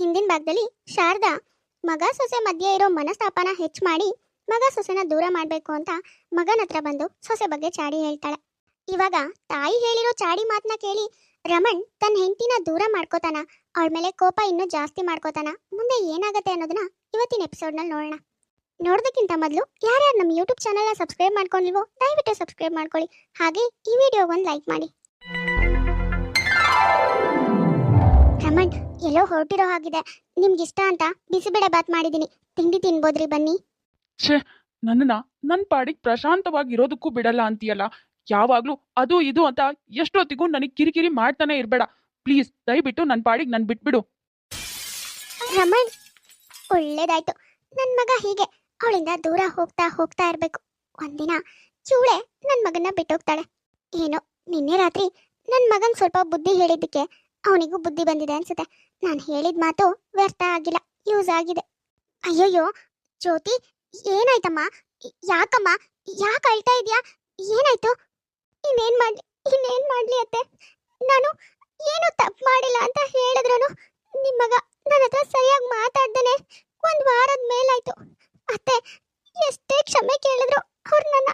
ಹಿಂದಿನ ಭಾಗದಲ್ಲಿ ಶಾರದಾ ಮಗ ಸೊಸೆ ಮಧ್ಯೆ ಇರೋ ಮನಸ್ತಾಪನ ಹೆಚ್ಚು ಮಾಡಿ ಮಗ ಸೊಸೆನ ದೂರ ಮಾಡಬೇಕು ಅಂತ ಮಗನ ಹತ್ರ ಬಂದು ಸೊಸೆ ಬಗ್ಗೆ ಚಾಡಿ ಹೇಳ್ತಾಳೆ. ಇವಾಗ ತಾಯಿ ಹೇಳಿರೋ ಚಾಡಿ ಮಾತನ್ನ ಕೇಳಿ ರಮಣ್ ತನ್ನ ಹೆಂಡತಿನ ದೂರ ಮಾಡ್ಕೋತಾನ, ಅವಳ ಮೇಲೆ ಕೋಪ ಇನ್ನೂ ಜಾಸ್ತಿ ಮಾಡ್ಕೋತಾನ, ಮುಂದೆ ಏನಾಗುತ್ತೆ ಅನ್ನೋದನ್ನ ಇವತ್ತಿನ ಎಪಿಸೋಡ್ನಲ್ಲಿ ನೋಡೋಣ. ನೋಡೋದಕ್ಕಿಂತ ಮೊದಲು ಯಾರ್ಯಾರು ನಮ್ಮ ಯೂಟ್ಯೂಬ್ ಚಾನಲ್ನ ಸಬ್ಸ್ಕ್ರೈಬ್ ಮಾಡ್ಕೊಂಡಿಲ್ವೋ ದಯವಿಟ್ಟು ಸಬ್ಸ್ಕ್ರೈಬ್ ಮಾಡ್ಕೊಳ್ಳಿ, ಹಾಗೆ ಈ ವಿಡಿಯೋಗೆ ಒಂದು ಲೈಕ್ ಮಾಡಿ. ರಮಣ್ ಎಲ್ಲೋ ಹೊರಟಿರೋ ಹಾಗಿದೆ. ನಿಮ್ಗೆ ಇಷ್ಟ ಅಂತ ಬಿಸಿಬೇಳೆ ಬಾತ್ ಮಾಡಿದೀನಿ ತಿಂಡಿ ತಿನ್ಬೋದ್ರಿ ಬನ್ನಿ. ನನ್ನನ್ನ ನನ್ನ ಪಾಡಿಗೆ ಪ್ರಶಾಂತವಾಗಿರೋದಕ್ಕೂ ಬಿಡಲ್ಲ ಅಂತೀಯಲ್ಲ? ಯಾವಾಗ್ಲೂ ಅದು ಇದು ಅಂತ ಎಷ್ಟೊತ್ತಿಗೂ ನನಗೆ ಕಿರಿಕಿರಿ ಮಾಡ್ತಾನೆ ಇರಬೇಡ. ಪ್ಲೀಸ್ ದಯವಿಟ್ಟು ನನ್ನ ಪಾಡಿಗೆ ನನ್ ಬಿಟ್ಬಿಡು. ರಮಣ್ ಒಳ್ಳೇದಾಯ್ತು. ನನ್ನ ಮಗ ಹೀಗೆ ಅವಳಿಂದ ದೂರ ಹೋಗ್ತಾ ಹೋಗ್ತಾ ಇರಬೇಕು. ಒಂದಿನ ಚೂಳೆ ನನ್ನ ಮಗನ ಬಿಟ್ಟೋಗ್ತಾಳೆ. ಏನೋ ನಿನ್ನೆ ರಾತ್ರಿ ನನ್ನ ಮಗನ್ ಸ್ವಲ್ಪ ಬುದ್ಧಿ ಹೇಳಿದ್ದಕ್ಕೆ ಅವನಿಗೂ ಬುದ್ಧಿ ಬಂದಿದೆ ಅನ್ಸುತ್ತೆ. ನಾನು ಹೇಳಿದ ಮಾತು ವ್ಯರ್ಥ ಆಗಿಲ್ಲ ಯೂಸ್ ಆಗಿದೆ. ಅಯ್ಯಯ್ಯೋ, ಜ್ಯೋತಿ, ಏನಾಯ್ತಮ್ಮ? ಯಾಕಮ್ಮ? ಯಾಕೆ ಅಳ್ತಾ ಇದೆಯಾ? ಏನಾಯ್ತು? ಇನ್ನೇನ್ ಮಾಡ್ಲಿ ಇನ್ನೇನ್ ಮಾಡ್ಲಿ ಅತ್ತೆ? ನಾನು ಏನು ತಪ್ಪು ಮಾಡಿಲ್ಲ ಅಂತ ಹೇಳಿದ್ರು ನಿಮ್ಮ ಮಗ ನನ್ನ ಹತ್ರ ಸರಿಯಾಗಿ ಮಾತಾಡ್ದೇನೆ ಒಂದ್ ವಾರದ ಮೇಲಾಯ್ತು. ಅತ್ತೆ, ಎಷ್ಟೇ ಕ್ಷಮೆ ಕೇಳಿದ್ರು ಅವ್ರು ನನ್ನ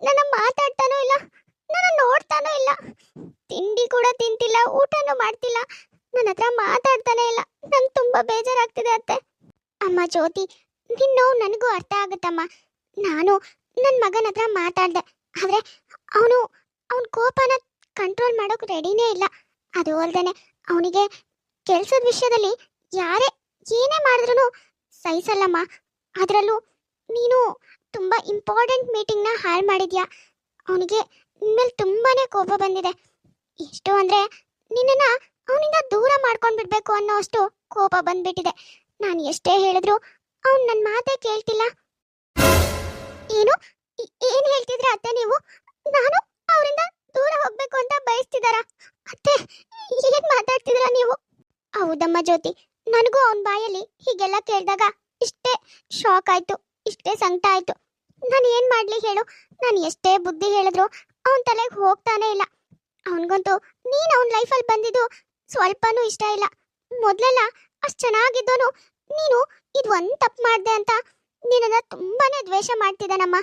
ನನ್ನ ಮಾತಾಡ್ತಾನೂ ಇಲ್ಲ, ನನ್ನ ನೋಡ್ತಾನೂ ಇಲ್ಲ. ತಿಂಡಿ ಕೂಡ ತಿಂತಿಲ್ಲ, ಊಟನೂ ಮಾಡ್ತಿಲ್ಲ. ನನ್ನ ಹತ್ರ ಮಾತಾಡ್ತಾನೆ ಇಲ್ಲ. ನಂಗೆ ತುಂಬಾ ಬೇಜಾರಾಗ್ತಿದೆ ಅತ್ತೆ. ಅಮ್ಮ ಜ್ಯೋತಿ ನಿನ್ನ ನೋವು ನನಗೂ ಅರ್ಥ ಆಗುತ್ತಮ್ಮ. ನಾನು ನನ್ನ ಮಗನ ಹತ್ರ ಮಾತಾಡ್ದೆ. ಆದ್ರೆ ಅವನು, ಅವನ ಕೋಪನ ಕಂಟ್ರೋಲ್ ಮಾಡೋಕೆ ರೆಡಿನೇ ಇಲ್ಲ. ಅದು ಅಲ್ದೇನೆ, ಅವನಿಗೆ ಕೆಲ್ಸದ ವಿಷಯದಲ್ಲಿ ಯಾರೇ ಏನೇ ಮಾಡಿದ್ರು ಸಹಿಸಲ್ಲಮ್ಮ. ಅದರಲ್ಲೂ ನೀನು ತುಂಬಾ ಇಂಪಾರ್ಟೆಂಟ್ ಮೀಟಿಂಗ್ನ ಹಾಳು ಮಾಡಿದ್ಯಾ? ಅವನಿಗೆ ನಿನ್ಮೇಲೆ ತುಂಬಾನೇ ಕೋಪ ಬಂದಿದೆ. ಎಷ್ಟು ಅಂದರೆ ನಿನ್ನನ್ನ ಅವನಿಂದ ದೂರ ಮಾಡ್ಕೊಂಡ್ ಬಿಡ್ಬೇಕು ಅನ್ನೋ ಅಷ್ಟು ಕೋಪ ಬಂದ್ಬಿಟ್ಟಿದೆ. ನಾನು ಎಷ್ಟೇ ಹೇಳಿದ್ರು ಅವ್ನು ನನ್ನ ಮಾತೇ ಕೇಳ್ತಿಲ್ಲ. ಏನು? ಏನು ಹೇಳ್ತಿದ್ರ ಅತ್ತೆ ನೀವು? ನಾನು ಅವರಿಂದ ದೂರ ಹೋಗ್ಬೇಕು ಅಂತ ಬಯಸ್ತಿದಾರ? ಅತ್ತೆ, ಏನ್ ಮಾತಾಡ್ತಿದ್ರ ನೀವು? ಹೌದಮ್ಮ ಜ್ಯೋತಿ, ನನಗೂ ಅವನ್ ಬಾಯಲ್ಲಿ ಹೀಗೆಲ್ಲ ಕೇಳಿದಾಗ ಇಷ್ಟೇ ಶಾಕ್ ಆಯ್ತು, ಇಷ್ಟೇ ಸಂಕಟ ಆಯ್ತು. ನಾನು ಏನ್ ಮಾಡ್ಲಿ ಹೇಳು? ನಾನು ಎಷ್ಟೇ ಬುದ್ಧಿ ಹೇಳಿದ್ರು ಅವನ್ ತಲೆಗೆ ಹೋಗ್ತಾನೆ ಇಲ್ಲ. ಅವನಿಗಂತೂ ನೀನ್ ಅವನ ಲೈಫಲ್ಲಿ ಬಂದಿದ್ದು ಸ್ವಲ್ಪನೂ ಇಷ್ಟ ಇಲ್ಲ. ಮೊದ್ಲೆಲ್ಲ ಅಷ್ಟು ಚೆನ್ನಾಗಿದ್ದೋನು, ನೀನು ಇದು ಒಂದು ತಪ್ಪು ಮಾಡ್ದೆ ಅಂತ ನಿನ್ನನ್ನ ತುಂಬಾನೇ ದ್ವೇಷ ಮಾಡ್ತಿದ್ದಾನಮ್ಮ.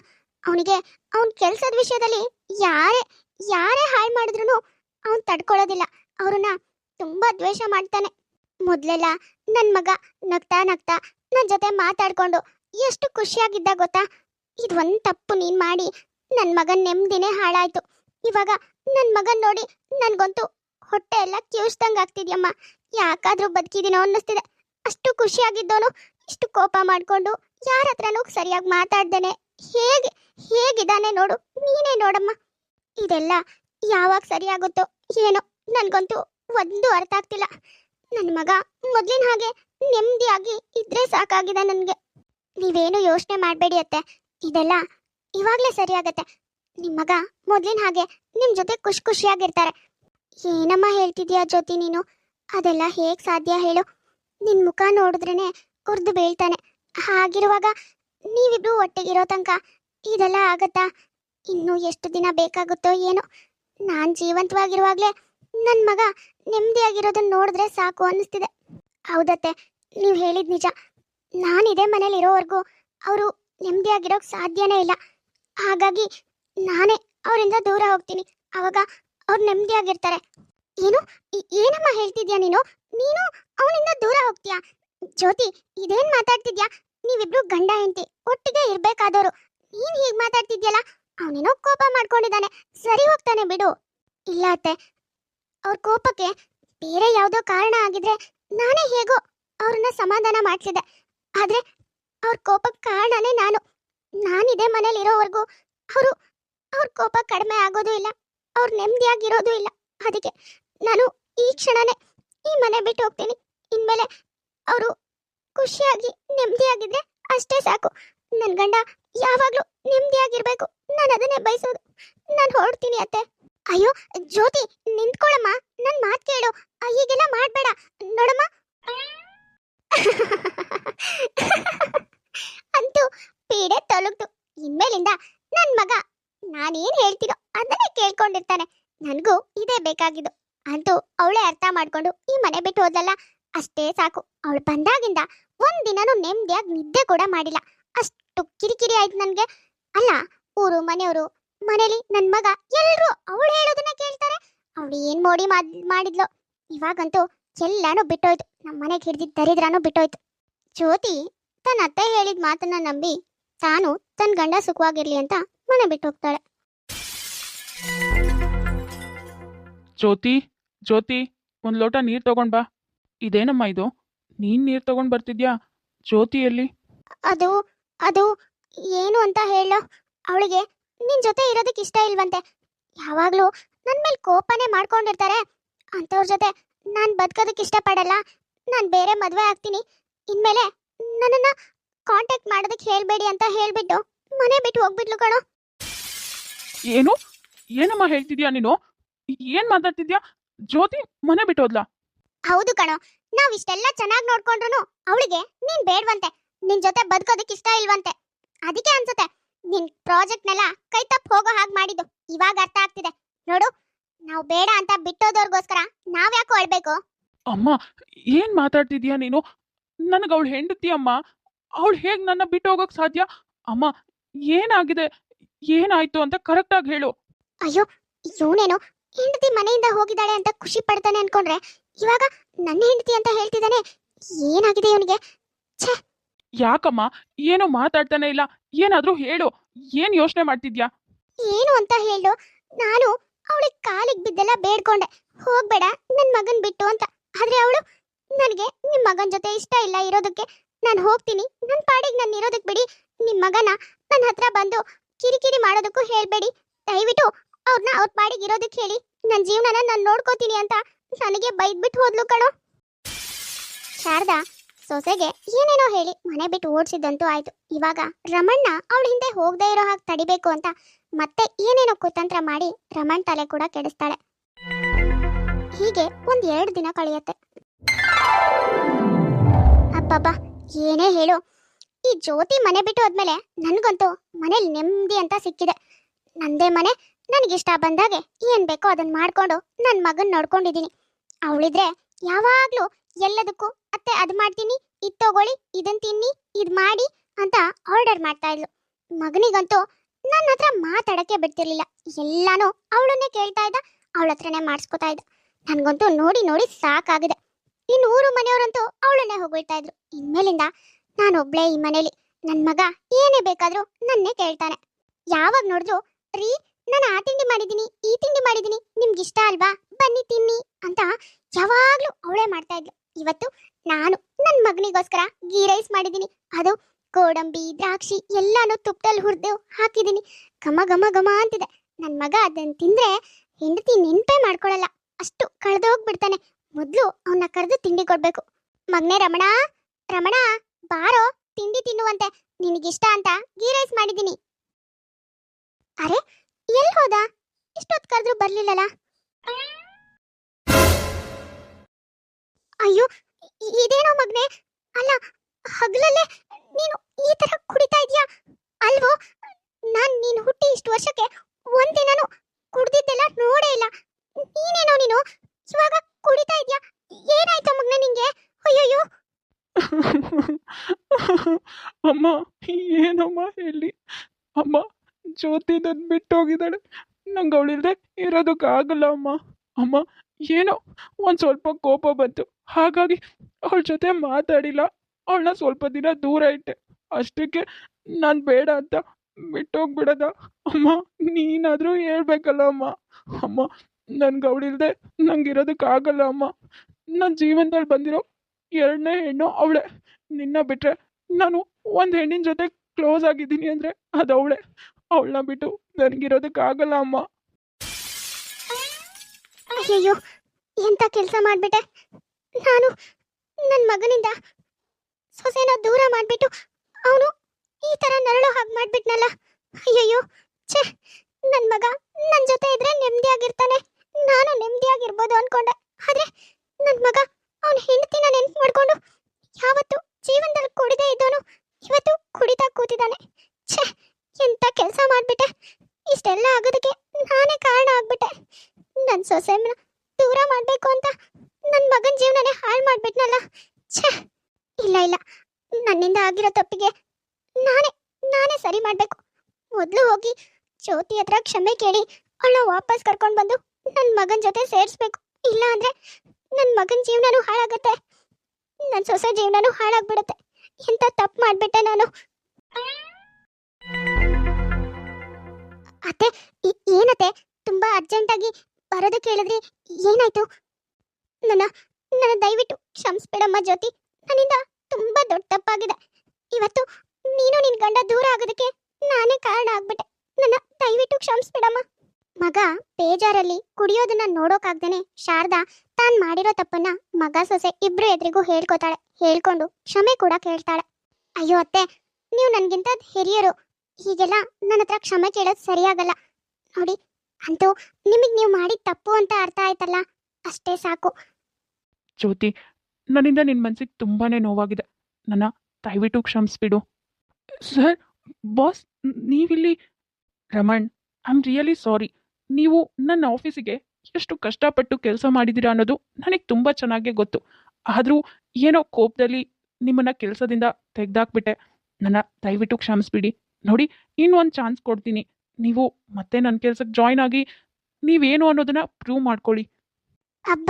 ಅವನಿಗೆ ಅವನ ಕೆಲ್ಸದ ವಿಷಯದಲ್ಲಿ ಯಾರೇ ಯಾರೇ ಹಾಳು ಮಾಡಿದ್ರು ಅವನು ತಡ್ಕೊಳ್ಳೋದಿಲ್ಲ ಅವ್ರನ್ನ ತುಂಬಾ ದ್ವೇಷ ಮಾಡ್ತಾನೆ. ಮೊದ್ಲೆಲ್ಲ ನನ್ನ ಮಗ ನಗ್ತಾ ನಗ್ತಾ ನನ್ನ ಜೊತೆ ಮಾತಾಡ್ಕೊಂಡು ಎಷ್ಟು ಖುಷಿಯಾಗಿದ್ದ ಗೊತ್ತಾ? ಇದು ಒಂದು ತಪ್ಪು ನೀನು ಮಾಡಿ ನನ್ನ ಮಗನ ನೆಮ್ಮದಿನೇ ಹಾಳಾಯ್ತು. ಇವಾಗ ನನ್ನ ಮಗನ್ ನೋಡಿ ನನ್ಗಂತೂ ಹೊಟ್ಟೆ ಎಲ್ಲ ಕ್ಯೂಸ್ದಂಗೆ ಆಗ್ತಿದ್ಯಮ್ಮ. ಯಾಕಾದರೂ ಬದುಕಿದ್ದೀನೋ ಅನ್ನಿಸ್ತಿದೆ. ಅಷ್ಟು ಖುಷಿಯಾಗಿದ್ದೋನು ಇಷ್ಟು ಕೋಪ ಮಾಡಿಕೊಂಡು ಯಾರ ಹತ್ರನೂ ಸರಿಯಾಗಿ ಮಾತಾಡ್ದೇನೆ. ಹೇಗೆ, ಹೇಗಿದ್ದಾನೆ ನೋಡು, ನೀನೇ ನೋಡಮ್ಮ. ಇದೆಲ್ಲ ಯಾವಾಗ ಸರಿಯಾಗುತ್ತೋ ಏನೋ ನನಗಂತೂ ಒಂದು ಅರ್ಥ ಆಗ್ತಿಲ್ಲ. ನನ್ನ ಮಗ ಮೊದಲಿನ ಹಾಗೆ ನೆಮ್ಮದಿಯಾಗಿ ಇದ್ರೆ ಸಾಕಾಗಿದೆ ನನಗೆ. ನೀವೇನು ಯೋಚನೆ ಮಾಡಬೇಡಿ ಅತ್ತೆ. ಇದೆಲ್ಲ ಇವಾಗಲೇ ಸರಿಯಾಗತ್ತೆ. ನಿಮ್ಮ ಮಗ ಮೊದಲಿನ ಹಾಗೆ ನಿಮ್ಮ ಜೊತೆ ಖುಷಿ ಖುಷಿಯಾಗಿರ್ತಾರೆ. ಏನಮ್ಮ ಹೇಳ್ತಿದ್ಯಾ ಜ್ಯೋತಿ ನೀನು? ಅದೆಲ್ಲ ಹೇಗೆ ಸಾಧ್ಯ ಹೇಳು. ನಿನ್ನ ಮುಖ ನೋಡಿದ್ರೇನೆ ಉರ್ದು ಬೀಳ್ತಾನೆ. ಹಾಗಿರುವಾಗ ನೀವಿಬ್ರು ಒಟ್ಟಿಗಿರೋ ತನಕ ಇದೆಲ್ಲ ಆಗತ್ತಾ? ಇನ್ನೂ ಎಷ್ಟು ದಿನ ಬೇಕಾಗುತ್ತೋ ಏನೋ? ನಾನು ಜೀವಂತವಾಗಿರುವಾಗಲೇ ನನ್ನ ಮಗ ನೆಮ್ಮದಿಯಾಗಿರೋದನ್ನ ನೋಡಿದ್ರೆ ಸಾಕು ಅನ್ನಿಸ್ತಿದೆ. ಹೌದತ್ತೆ, ನೀವು ಹೇಳಿದ ನಿಜ. ನಾನು ಇದೇ ಮನೇಲಿ ಇರೋವರೆಗೂ ಅವರು ನೆಮ್ಮದಿಯಾಗಿರೋಕೆ ಸಾಧ್ಯನೇ ಇಲ್ಲ. ಹಾಗಾಗಿ ನಾನೇ ಅವರಿಂದ ದೂರ ಹೋಗ್ತೀನಿ. ಅವಾಗ ಅವ್ರು ನೆಮ್ಮದಿಯಾಗಿರ್ತಾರೆ ಏನು? ಏನಮ್ಮ ಹೇಳ್ತಿದ್ಯಾ ನೀನು? ನೀನು ಅವನಿಂದ ದೂರ ಹೋಗ್ತೀಯಾ? ಜ್ಯೋತಿ, ಇದೇನ್ ಮಾತಾಡ್ತಿದ್ಯಾ? ನೀವಿಬ್ರು ಗಂಡ ಹೆಂಡತಿ, ಒಟ್ಟಿಗೆ ಇರ್ಬೇಕಾದವರು ನೀನ್ ಹೀಗ್ ಮಾತಾಡ್ತಿದ್ಯಲ್ಲ? ಅವನೇನೋ ಕೋಪ ಮಾಡ್ಕೊಂಡಿದ್ದಾನೆ. ಸರಿ ಹೋಗ್ತಾನೆ ಬಿಡು. ಇಲ್ಲ ಅತ್ತೆ. ಅವ್ರ ಕೋಪಕ್ಕೆ ಬೇರೆ ಯಾವುದೋ ಕಾರಣ ಆಗಿದ್ರೆ ನಾನೇ ಹೇಗೋ ಅವ್ರನ್ನ ಸಮಾಧಾನ ಮಾಡ್ತಿದ್ದೆ ಆದ್ರೆ ಅವ್ರ ಕೋಪಕ್ಕೆ ಕಾರಣನೇ ನಾನು. ನಾನಿದೆ ಮನೇಲಿ ಇರೋವರೆಗೂ ಅವರು, ಅವ್ರ ಕೋಪ ಕಡಿಮೆ ಆಗೋದು ಇಲ್ಲ. ಅವ್ರು ನೆಮ್ಮದಿಯಾಗಿರೋದು ಇಲ್ಲ. ಅದಕ್ಕೆ ನಾನು ಈ ಕ್ಷಣನೇ ಈ ಮನೆ ಬಿಟ್ಟು ಹೋಗ್ತೀನಿ. ಇನ್ಮೇಲೆ ಅವರು ಖುಷಿಯಾಗಿ ನೆಮ್ಮದಿಯಾಗಿದ್ರೆ ಅಷ್ಟೇ ಸಾಕು. ನನ್ನ ಗಂಡ ಯಾವಾಗ್ಲೂ ನೆಮ್ಮದಿಯಾಗಿರ್ಬೇಕು ನಾನು ಅದನ್ನೇ ಬಯಸೋದು. ನಾನು ಹೊರಡ್ತೀನಿ ಅತ್ತೆ. ಅಯ್ಯೋ, ಜ್ಯೋತಿ, ನಿಂತ್ಕೊಳಮ್ಮ. ನನ್ನ ಮಾತು ಕೇಳು. ಈಗೆಲ್ಲ ಮಾಡಬೇಡ. ನೋಡಮ್ಮ. ಅಂತೂ ಪೀಡೆ ತೊಲಗ್ದು. ಇನ್ಮೇಲಿಂದ ನನ್ನ ಮಗ ನಾನೇನ್ ಹೇಳ್ತೀನೋ ಅದನ್ನೇ ಕೇಳ್ಕೊಂಡಿರ್ತಾನೆ. ನನಗೂ ಇದೇ ಬೇಕಾಗಿದ್ದು. ಅಂತೂ ಅವಳೇ ಅರ್ಥ ಮಾಡ್ಕೊಂಡು ಈ ಮನೆ ಬಿಟ್ಟು ಹೋದಲ್ಲ, ಅಷ್ಟೇ ಸಾಕು. ಅವಳು ಬಂದಾಗಿಂದ ಒಂದಿನನೂ ನೆಮ್ಮದಿಯಾಗಿ ನಿದ್ದೆ ಕೂಡ ಮಾಡಿಲ್ಲ. ಅಷ್ಟು ಕಿರಿಕಿರಿ ಆಯ್ತು ನನಗೆ. ಅಲ್ಲ, ಊರು ಮನೆಯವರು, ಮನೇಲಿ ನನ್ ಮಗ ಎಲ್ಲರೂ ಅವಳು ಹೇಳೋದನ್ನ ಕೇಳ್ತಾರೆ. ಅವಳು ಏನ್ ಮೋಡಿ ಮಾಡ್- ಮಾಡಿದ್ಲು. ಇವಾಗಂತೂ ಎಲ್ಲಾನು ಬಿಟ್ಟೋಯ್ತು. ನಮ್ಮ ಮನೆಗೆ ಹಿಡ್ದಿದ್ ದರಿದ್ರಾನು ಬಿಟ್ಟೋಯ್ತು. ಜ್ಯೋತಿ ತನ್ನ ಅತ್ತೆ ಹೇಳಿದ ಮಾತನ್ನ ನಂಬಿ ತಾನು ತನ್ನ ಗಂಡ ಸುಖವಾಗಿರ್ಲಿ ಅಂತ ಮನೆ ಬಿಟ್ಟು ಹೋಗ್ತಾಳೆ. ಜ್ಯೋತಿ ಜ್ಯೋತಿ ಒಂದು ಲೋಟ ನೀರು ತಗೊಂಡ್ ಬಾ. ಇದೇನಮ್ಮ ಇದು? ನೀನ್ ನೀರು ತಗೊಂಡ್ ಬರ್ತಿದ್ಯಾ? ಜ್ಯೋತಿ ಎಲ್ಲಿ? ಅದು ಅದು ಏನು ಅಂತ ಹೇಳೋ. ಅವಳಿಗೆ ನಿನ್ ಜೊತೆ ಇರೋದಕ್ಕೆ ಇಷ್ಟ ಇಲ್ವಂತೆ. ಯಾವಾಗ್ಲೂ ನನ್ ಮೇಲೆ ಕೋಪನೆ ಮಾಡ್ಕೊಂಡಿರ್ತಾರೆ. ಅಂತವ್ರ ಜೊತೆ ನಾನ್ ಬದುಕೋದಕ್ಕೆ ಇಷ್ಟಪಡಲ್ಲ. ನಾನ್ ಬೇರೆ ಮದ್ವೆ ಆಗ್ತೀನಿ. ಇನ್ಮೇಲೆ ನನ್ನನ್ನ ಕಾಂಟ್ಯಾಕ್ಟ್ ಮಾಡೋದಕ್ಕೆ ಹೇಳ್ಬೇಡಿ ಅಂತ ಹೇಳ್ಬಿಟ್ಟು ಮನೆ ಬಿಟ್ಟು ಹೋಗ್ಬಿಟ್ಲು ಕಣೋ. ಏನು? ಏನಮ್ಮ ಹೇಳ್ತಿದ್ಯಾ ನೀನು? ಏನ್ ಮಾತಾಡ್ತಿದ್ಯಾ? ಜ್ಯೋತಿ ಮನೆ ಬಿಟ್ಟೋದ್ಲಾ? ಹೌದು ಕಣೋ. ನಾವ್ ಇಷ್ಟೆಲ್ಲ ಚೆನ್ನಾಗಿ ನೋಡ್ಕೊಂಡ್ರು ಅವಳಿಗೆ ನೀನ್ ಬೇಡ್ವಂತೆ. ನಿನ್ ಜೊತೆ ಬದುಕೋದಕ್ಕೆ ಇಷ್ಟ ಇಲ್ವಂತೆ. ಅದಕ್ಕೆ ಅನ್ಸುತ್ತೆ. ನಿನ್ ಪ್ರಾಜೆಕ್ಟ್ನೆಲ್ಲ ಕೈ ತಪ್ಪ ಹೋಗೋ ಹಾಗೆ ಮಾಡಿದ್ದು. ಇವಾಗ ಅರ್ಥ ಆಗ್ತಿದೆ. ನೋಡು ನಾವು ಬೇಡ ಅಂತ ಬಿಟ್ಟೋದವ್ರಿಗೋಸ್ಕರ ನಾವ್ ಯಾಕೋ ಅಳ್ಬೇಕು? ಅಮ್ಮ ಏನ್ ಮಾತಾಡ್ತಿದ್ಯಾ ನೀನು? ನನಗೆ ಅವಳು ಹೆಂಡತಿ ಅಮ್ಮ. ಅವಳು ಹೇಗ್ ನನ್ನ ಬಿಟ್ಟು ಹೋಗಕ್ ಸಾಧ್ಯ? ಅಮ್ಮ ಏನಾಗಿದೆ? ಏನಾಯ್ತು ಅಂತ ಕರೆಕ್ಟಾಗಿ ಹೇಳು. ಅಯ್ಯೋ ಇವನೇನೋ ಹೆಂಡತಿ ಮನೆಯಿಂದ ಹೋಗಿದ್ದಾಳೆ ಅಂತ ಖುಷಿ ಪಡ್ತಾನೆ ಅನ್ಕೊಂಡ್ರೆ ಇವಾಗ ನನ್ನ ಹೆಂಡತಿ ಅಂತ ಹೇಳ್ತಿದ್ದಾನೆ ಏನಾಗಿದೆ ಇವನಿಗೆ? ಯಾಕಮ್ಮ ಏನು ಮಾತಾಡ್ತಾನೆ ಇಲ್ಲ ಏನಾದ್ರೂ ಹೇಳು ಏನ್ ಯೋಚನೆ ಮಾಡ್ತಿದ್ಯಾ? ಏನು ಅಂತ ಹೇಳು ನಾನು ಅವಳಿಗೆ ಕಾಲಿಗೆ ಬಿದ್ದೆಲ್ಲ ಬೇಡ್ಕೊಂಡೆ ಹೋಗ್ಬೇಡ ನನ್ ಮಗನ್ ಬಿಟ್ಟು ಅಂತ. ಆದ್ರೆ ಅವಳು ನನಗೆ ನಿಮ್ ಮಗನ್ ಜೊತೆ ಇಷ್ಟ ಇಲ್ಲ ಇರೋದಕ್ಕೆ ನಾನು ಹೋಗ್ತೀನಿ ನನ್ನ ಪಾಡಿಗೆ ನಾನು ಇರೋದಕ್ಕೆ ಬಿಡಿ ನಿಮ್ ಮಗನ ನನ್ನ ಹತ್ರ ಬಂದು ಕಿರಿಕಿರಿ ಮಾಡೋದಕ್ಕೂ ಹೇಳ್ಬೇಡಿ. ದಯವಿಟ್ಟು ಅವ್ರನ್ನ ಅವ್ರ ಪಾಡಿಗೆ ಇರೋದಕ್ಕೆ ಹೇಳಿ. ನನ್ನ ಜೀವನನ ನಾನು ನೋಡ್ಕೋತೀನಿ ಅಂತ ನನಗೆ ಬೈದ್ಬಿಟ್ಟು ಹೋದ್ಲು ಕಣೋ. ಶಾರದಾ, ಸೊಸೆಗೆ ಏನೇನೋ ಹೇಳಿ. ಮನೆ ಬಿಟ್ಟು ಓಡಿಸಿದ್ದಂತೂ ಆಯ್ತು. ಇವಾಗ ರಮಣ್ಣ ಅವಳ ಹಿಂದೆ ಹೋಗದೆ ಇರೋ ಹಾಗೆ ತಡಿಬೇಕು ಅಂತ ಮತ್ತೆ ಏನೇನೋ ಕುತಂತ್ರ ಮಾಡಿ ರಮಣ್ ತಲೆ ಕೂಡ ಕೆಡಿಸ್ತಾಳೆ. ಹೀಗೆ ಒಂದ್ ಎರಡು ದಿನ ಕಳೆಯುತ್ತೆ. ಅಬ್ಬಬ್ಬ, ಏನೇ ಹೇಳು. ಈ ಜ್ಯೋತಿ ಮನೆ ಬಿಟ್ಟು ಹೋದ್ಮೇಲೆ ನನಗಂತೂ ಮನೇಲಿ ನೆಮ್ಮದಿ ಅಂತ ಸಿಕ್ಕಿದೆ. ನಂದೇ ಮನೆ, ನನಗಿಷ್ಟ ಬಂದಾಗೆ ಏನು ಬೇಕೋ ಅದನ್ನ ಮಾಡಿಕೊಂಡು ನನ್ನ ಮಗನ್ ನೋಡ್ಕೊಂಡಿದ್ದೀನಿ ಅವಳಿದ್ರೆ ಯಾವಾಗಲೂ ಎಲ್ಲದಕ್ಕೂ, ಅತ್ತೆ, ಅದು ಮಾಡ್ತೀನಿ, ಇದು ತಗೊಳ್ಳಿ, ಇದನ್ ತಿನ್ನಿ, ಇದ್ ಮಾಡಿ ಅಂತ ಆರ್ಡರ್ ಮಾಡ್ತಾ ಇದ್ಲು. ಮಗನಿಗಂತೂ ನನ್ನ ಹತ್ರ ಮಾತಾಡಕ್ಕೆ ಬಿಡ್ತಿರ್ಲಿಲ್ಲ. ಎಲ್ಲಾನು ಅವಳನ್ನೇ ಕೇಳ್ತಾ ಇದ್ದ, ಅವಳ ಹತ್ರನೇ ಮಾಡಿಸ್ಕೊತಾ ಇದ್ದ. ನನಗಂತೂ ನೋಡಿ ನೋಡಿ ಸಾಕಾಗಿದೆ. ಇನ್ನು ಊರು ಮನೆಯವರಂತೂ ಅವಳನ್ನೇ ಹೋಗ್ಬಿಡ್ತಾ ಇದ್ರು. ಇನ್ಮೇಲಿಂದ ನಾನೊಬ್ಳೇ ಈ ಮನೇಲಿ. ನನ್ ಮಗ ಏನೇ ಬೇಕಾದ್ರೂ ನನ್ನೇ ಕೇಳ್ತಾನೆ. ಯಾವಾಗ ನೋಡಿದ್ರು, ರೀ, ನಾನು ಆ ತಿಂಡಿ ಮಾಡಿದೀನಿ ಈ ತಿಂಡಿ ಮಾಡಿದೀನಿ ನಿಮ್ಗೆ ಇಷ್ಟ ಅಲ್ವಾ? ಬನ್ನಿ, ತಿನ್ನಿ ಅಂತ ಯಾವಾಗಲೂ ಅವಳೇ ಮಾಡ್ತಾ ಇದ್ಲು. ಇವತ್ತು ನಾನು ನನ್ನ ಮಗನಿಗೋಸ್ಕರ ಗೀ ರೈಸ್ ಮಾಡಿದೀನಿ ಅದು ಗೋಡಂಬಿ, ದ್ರಾಕ್ಷಿ ಎಲ್ಲಾನು ತುಪ್ಪದಲ್ಲಿ ಹುರಿದು ಹಾಕಿದೀನಿ ಘಮ ಘಮ ಘಮ ಅಂತಿದೆ. ನನ್ನ ಮಗ ಅದನ್ನ ತಿಂದ್ರೆ ಹೆಂಡತಿ ನೆನ್ಪೇ ಮಾಡ್ಕೊಳ್ಳಲ್ಲ ಅಷ್ಟು ಕಳೆದೋಗ್ಬಿಡ್ತಾನೆ. ಮೊದ್ಲು ಅವನ್ನ ಕರೆದು ತಿಂಡಿ ಕೊಡ್ಬೇಕು. ಮಗ್ನೆ ರಮಣ ರಮಣ. ಬಾರೋ, ತಿಂಡಿ ತಿನ್ನುವಂತೆ. ನಿನಗಿಷ್ಟ ಅಂತ ಗೀ ರೈಸ್ ಮಾಡಿದ್ದೀನಿ. ಅರೆ ಎಲ್ಲಿ ಹೋದ? ಇಷ್ಟೊತ್ತು ಕರೆದ್ರು ಬರ್ಲಿಲ್ಲಲ್ಲ ಅಯ್ಯೋ ಇದೇನೋ ಮಗ್ನೆ? ಅಲ್ಲ, ಹಗಲಲ್ಲೇ ನೀನು ಈ ತರ ಕುಡಿತಾ ಇದೀಯಾ? ಅಲ್ವೋ, ನಾನ್ ನೀನು ಹುಟ್ಟಿ ಇಷ್ಟು ವರ್ಷಕ್ಕೆ ಒಂದಿನನು ಕುಡ್ದಿದ್ದೆಲ್ಲ ನೋಡೇ ಇಲ್ಲ. ನೀನೇನೋ ನೀನು? ಇವಾಗ ಕುಡಿತಾ ಇದೀಯಾ? ಏನಾಯ್ತು ಮಗ್ನೆ ನಿಂಗೆ? ಅಯ್ಯಯ್ಯೋ. ಅಮ್ಮ, ಏನಮ್ಮ ಹೇಳಿ? ಅಮ್ಮ, ಜ್ಯೋತಿ ನನ್ ಬಿಟ್ಟೋಗಿದ್ದಾಳೆ. ನಂಗೆ ಅವಳಿಲ್ದೆ ಇರೋದಕ್ಕಾಗಲ್ಲ ಅಮ್ಮ. ಅಮ್ಮ, ಏನೋ ಒಂದು ಸ್ವಲ್ಪ ಕೋಪ ಬಂತು. ಹಾಗಾಗಿ ಅವಳ ಜೊತೆ ಮಾತಾಡಿಲ್ಲ. ಅವಳನ್ನ ಸ್ವಲ್ಪ ದಿನ ದೂರ ಇಟ್ಟೆ. ಅಷ್ಟಕ್ಕೆ ನಾನು ಬೇಡ ಅಂತ ಬಿಟ್ಟೋಗ್ಬಿಡದ. ಅಮ್ಮ, ನೀನಾದರೂ ಹೇಳ್ಬೇಕಲ್ಲ ಅಮ್ಮ. ಅಮ್ಮ, ನನ್ಗೆ ಅವಳಿಲ್ದೆ ನಂಗೆ ಇರೋದಕ್ಕಾಗಲ್ಲ ಅಮ್ಮ. ನನ್ನ ಜೀವನದಲ್ಲಿ ಬಂದಿರೋ ಎರಡನೇ ಹೆಣ್ಣು ಅವಳೆ. ನಿನ್ನ ಬಿಟ್ರೆ ನಾನು ಒಂದು ಹೆಣ್ಣಿನ ಜೊತೆ ಕ್ಲೋಸ್ ಆಗಿದ್ದೀನಿ ಅಂದರೆ ಅದು ಅವಳೆ. ಅವಳನ್ನ ಬಿಟ್ಟು ನನಗಿರೋದಕ್ಕಾಗಲ್ಲ ಅಮ್ಮ. ಅಯ್ಯಯ್ಯೋ, ಎಂತ ಕೆಲಸ ಮಾಡ್ಬಿಟ್ಟೆ? ನಾನು ನನ್ನ ಮಗನಿಂದ ಸೊಸೆನ ದೂರ ಮಾಡ್ಬಿಟ್ಟು ಅವನು ಈ ತರ ನರಳು ಹಾಗೆ ಮಾಡ್ಬಿಟ್ನಲ್ಲ. ಅಯ್ಯಯ್ಯೋ, ಛೇ ನನ್ನ ಮಗ ನನ್ನ ಜೊತೆ ಇದ್ರೆ ನೆಮ್ಮದಿಯಾಗಿರ್ತಾನೆ ನಾನು ನೆಮ್ಮದಿಯಾಗಿರ್ಬೋದು ಅನ್ಕೊಂಡೆ. ಆದ್ರೆ ನನ್ನ ಮಗ ಅವನ ಹೆಂಡತಿನ ನೆನಪು ಮಾಡ್ಕೊಂಡು ಯಾವತ್ತು ಜೀವನದಲ್ಲಿ ಕುಡಿದೇ ಇದ್ದವನು ಇವತ್ತು ಕುಡಿತಾ ಕೂತಿದ್ದಾನೆ. ಛೇ, ಎಂತ ಕೆಲಸ ಮಾಡಿಬಿಟ್ಟೆ? ಇಷ್ಟೆಲ್ಲ ಆಗೋದಕ್ಕೆ ನಾನೇ ಕಾರಣ ಆಗ್ಬಿಟ್ಟೆ. ನನ್ನ ಸೊಸೆನ ದೂರ ಮಾಡಬೇಕು ಅಂತ ನನ್ನ ಮಗನ ಜೀವನನೇ ಹಾಳು ಮಾಡಿಬಿಟ್ನಲ್ಲ. ಛೇ, ಇಲ್ಲ ಇಲ್ಲ. ನನ್ನಿಂದ ಆಗಿರೋ ತಪ್ಪಿಗೆ ನಾನೇ ನಾನೇ ಸರಿ ಮಾಡಬೇಕು. ಮೊದಲು ಹೋಗಿ ಜ್ಯೋತಿ ಹತ್ರ ಕ್ಷಮೆ ಕೇಳಿ ಅವಳ ವಾಪಸ್ ಕರ್ಕೊಂಡು ಬಂದು ನನ್ನ ಮಗನ ಜೊತೆ ಸೇರಿಸ್ಬೇಕು. ಇಲ್ಲ ಅಂದ್ರೆ ನನ್ನ ಮಗನ ಜೀವನನೂ ಹಾಳಾಗತ್ತೆ. ನನ್ನ ಸೊಸೆ ಜೀವನನೂ ಹಾಳಾಗ್ಬಿಡುತ್ತೆ. ಎಂತ ತಪ್ಪು ಮಾಡ್ಬಿಟ್ಟೆ ನಾನು. ಅತ್ತೆ ಏನತ್ತೆ? ತುಂಬಾ ಅರ್ಜೆಂಟಾಗಿ ಬರೋದಕ್ಕೆ ಕೇಳಿದ್ರಿ ಏನಾಯ್ತು? ನನ್ನ ನನ್ನ ದಯವಿಟ್ಟು ಕ್ಷಮಿಸ್ಬೇಡಮ್ಮ ಜ್ಯೋತಿ. ನನ್ನಿಂದ ತುಂಬಾ ದೊಡ್ಡ ತಪ್ಪಾಗಿದೆ. ಇವತ್ತು ನೀನು ನಿನ್ ಗಂಡ ದೂರ ಆಗೋದಕ್ಕೆ ನಾನೇ ಕಾರಣ ಆಗ್ಬಿಟ್ಟೆ. ನನ್ನ ದಯವಿಟ್ಟು ಕ್ಷಮಿಸ್ಬೇಡಮ್ಮ. ಮಗ ಬೇಜಾರಲ್ಲಿ ಕುಡಿಯೋದನ್ನ ನೋಡೋಕಾಗ್ದೇನೆ ಶಾರದಾ ತಾನ್ ಮಾಡಿರೋ ತಪ್ಪನ್ನ ಮಗ ಸೊಸೆ ಇಬ್ರು ಎದುರಿಗೂ ಹೇಳ್ಕೊತಾಳೆ, ಹೇಳ್ಕೊಂಡು ಕ್ಷಮೆ ಕೂಡ ಕೇಳ್ತಾಳೆ. ಅಯ್ಯೋ ಅತ್ತೆ, ನೀವು ನನ್ಗಿಂತ ಹಿರಿಯರು. ಹೀಗೆಲ್ಲ ನನ್ನ ಹತ್ರ ಕ್ಷಮೆ ಕೇಳೋದು ಸರಿಯಾಗಲ್ಲ. ನೋಡಿ, ಅಂತೂ ನಿಮಗೆ ನೀವು ಮಾಡಿದ ತಪ್ಪು ಅಂತ ಅರ್ಥ ಆಯ್ತಲ್ಲ? ಅಷ್ಟೇ ಸಾಕು. ಜ್ಯೋತಿ, ನನ್ನಿಂದ ನಿನ್ನ ಮನಸ್ಸಿಗೆ ತುಂಬಾನೇ ನೋವಾಗಿದೆ. ನನ್ನ ದಯವಿಟ್ಟು ಕ್ಷಮಿಸ್ಬಿಡು. ಸರ್, ಬಾಸ್, ನೀವಿಲ್ಲಿ Raman, I am really sorry. ನೀವು ನನ್ನ ಆಫೀಸಿಗೆ ಎಷ್ಟು ಕಷ್ಟಪಟ್ಟು ಕೆಲಸ ಮಾಡಿದ್ದೀರಾ ಅನ್ನೋದು ನನಗೆ ತುಂಬ ಚೆನ್ನಾಗೇ ಗೊತ್ತು. ಆದರೂ ಏನೋ ಕೋಪದಲ್ಲಿ ನಿಮ್ಮನ್ನು ಕೆಲಸದಿಂದ ತೆಗೆದಾಕ್ಬಿಟ್ಟೆ. ನನ್ನ ದಯವಿಟ್ಟು ಕ್ಷಮಿಸ್ಬಿಡಿ. ನೋಡಿ ಇನ್ನೊಂದು ಚಾನ್ಸ್ ಕೊಡ್ತೀನಿ. ನೀವು ಮತ್ತೆ ನನ್ನ ಕೆಲಸಕ್ಕೆ ಜಾಯ್ನ್ ಆಗಿ ನೀವೇನು ಅನ್ನೋದನ್ನ ಪ್ರೂವ್ ಮಾಡ್ಕೊಳ್ಳಿ. ಅಬ್ಬ!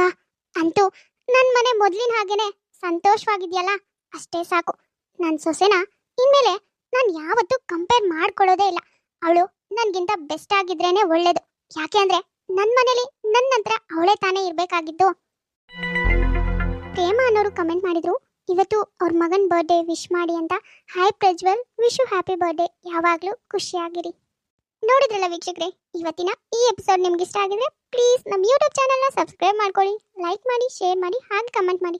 ಅಂತೂ ನನ್ನ ಮನೆ ಮೊದಲಿನ ಹಾಗೇನೆ ಸಂತೋಷವಾಗಿದೆಯಲ್ಲ? ಅಷ್ಟೇ ಸಾಕು. ನನ್ನ ಸೊಸೆನ ಇನ್ಮೇಲೆ ನಾನು ಯಾವತ್ತೂ ಕಂಪೇರ್ ಮಾಡ್ಕೊಳ್ಳೋದೇ ಇಲ್ಲ. ಅವಳು ನನಗಿಂತ ಬೆಸ್ಟ್ ಆಗಿದ್ರೇನೆ ಒಳ್ಳೇದು. ಯಾಕೆ ಅಂದ್ರೆ ನನ್ ಮನೇಲಿ ನನ್ ನಂತರ ಅವಳೇ ತಾನೇ ಇರ್ಬೇಕಾಗಿದ್ದು. ಪ್ರೇಮ ಅನ್ನೋರು ಕಮೆಂಟ್ ಮಾಡಿದ್ರು, ಇವತ್ತು ಅವ್ರ ಮಗನ್ ಬರ್ಡೇ ವಿಶ್ ಮಾಡಿ ಅಂತ. Hi Prajwal wish you happy birthday ಯಾವಾಗ್ಲೂ ಖುಷಿಯಾಗಿರಿ. ನೋಡಿದ್ರಲ್ಲ ವೀಕ್ಷಕರೇ, ಇವತ್ತಿನ ಈ ಎಪಿಸೋಡ್ ನಿಮ್ಗೆ ಇಷ್ಟ ಆಗಿದ್ರೆ ಪ್ಲೀಸ್ ನಮ್ಮ ಯೂಟ್ಯೂಬ್ ಚಾನಲ್ನ ಸಬ್ಸ್ಕ್ರೈಬ್ ಮಾಡ್ಕೊಳ್ಳಿ ಲೈಕ್ ಮಾಡಿ ಶೇರ್ ಮಾಡಿ, ಹಾಗೆ ಕಮೆಂಟ್ ಮಾಡಿ.